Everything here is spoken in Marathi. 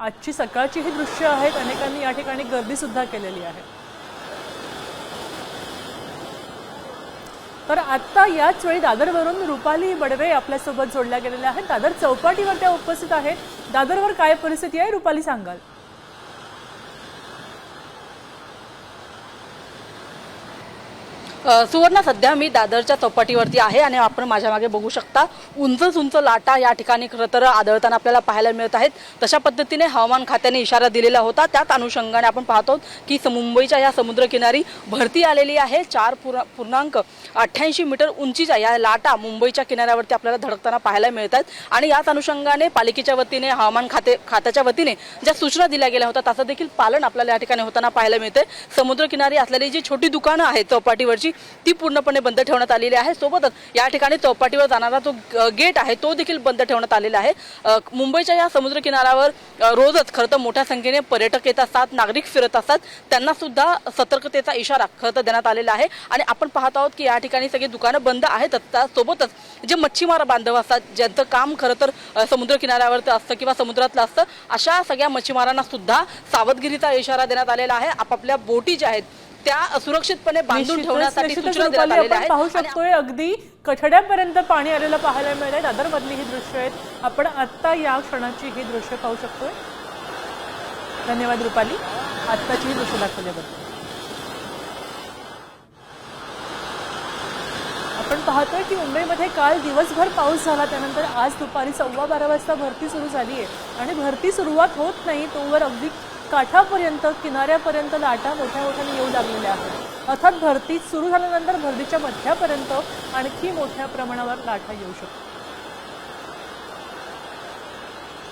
आजची सकाळची ही दृश्य आहेत अनेकांनी या ठिकाणी गर्दी सुद्धा केलेली आहे. तर आत्ता याच वेळी दादरवरून रुपाली बडवे आपल्यासोबत जोडल्या गेलेल्या आहेत. दादर चौपाटीवर त्या उपस्थित आहेत. दादरवर काय परिस्थिती आहे रुपाली सांगाल. सुवर्ण सध्या मी दादरच्या चौपाटीवरती आहे आणि आपण माझ्या मागे बघू शकता उंचच उंच लाटा या ठिकाणी खरं तर आपल्याला पाहायला मिळत आहेत. तशा पद्धतीने हवामान खात्याने इशारा दिलेला होता. त्याच अनुषंगाने आपण पाहतो की मुंबईच्या या समुद्रकिनारी भरती आलेली आहे. चार पूर्ण पूर्णांक अठ्ठ्याऐंशी मीटर उंचीच्या या लाटा मुंबईच्या किनाऱ्यावरती आपल्याला धडकताना पाहायला मिळत आहेत. आणि याच अनुषंगाने पालिकेच्या वतीने हवामान खाते खात्याच्या वतीने ज्या सूचना दिल्या गेल्या होत्या त्याचं देखील पालन आपल्याला या ठिकाणी होताना पाहायला मिळते समुद्रकिनारी असलेली जी छोटी दुकानं आहेत चौपाटीवरची ती पूर्णपणे बंद ठेवण्यात आलेली आहे. सोबतच या ठिकाणी चौपाटीवर जाणारा जो गेट आहे तो देखील बंद ठेवण्यात आलेला आहे. मुंबईच्या या समुद्र किनाऱ्यावर रोजच खरं तर मोठ्या संख्येने पर्यटक येत असतात नागरिक फिरत असतात. त्यांना सुद्धा सतर्कतेचा इशारा खरं तर देण्यात आलेला आहे. आणि आपण पाहत आहोत की या ठिकाणी सगळी दुकानं बंद आहेत. त्यासोबतच जे मच्छीमार बांधव असतात ज्यांचं काम खरं तर समुद्र किनाऱ्यावरचं असतं किंवा समुद्रातलं असतं अशा सगळ्या मच्छीमारांना सुद्धा सावधगिरीचा इशारा देण्यात आलेला आहे. आपापल्या बोटी ज्या आहेत त्या सुरक्षितपणे बांधून ठेवण्यासाठी सूचना देण्यात आलेल्या पाहू आहेत. आणि शकतोय अगदी कठड्यापर्यंत पाणी आलेलं पाहायला मिळत आहे दादरमधली ही दृश्य आहेत. आपण आत्ता या क्षणाची ही दृश्य पाहू शकतोय. धन्यवाद रुपाली. आत्ताची ही दृश्य दाखवल्याबद्दल. आपण पाहतोय की मुंबईमध्ये काल दिवसभर पाऊस झाला. त्यानंतर आज दुपारी सव्वा बारा वाजता भरती सुरू झाली आहे आणि भरती सुरुवात होत नाही तोवर अगदी काठापर्यंत किनाऱ्यापर्यंत लाटा मोठ्या मोठ्याने येऊ लागलेल्या आहेत. अर्थात भरती सुरू झाल्यानंतर भरतीच्या मध्यापर्यंत आणखी मोठ्या प्रमाणावर लाटा येऊ शकतात.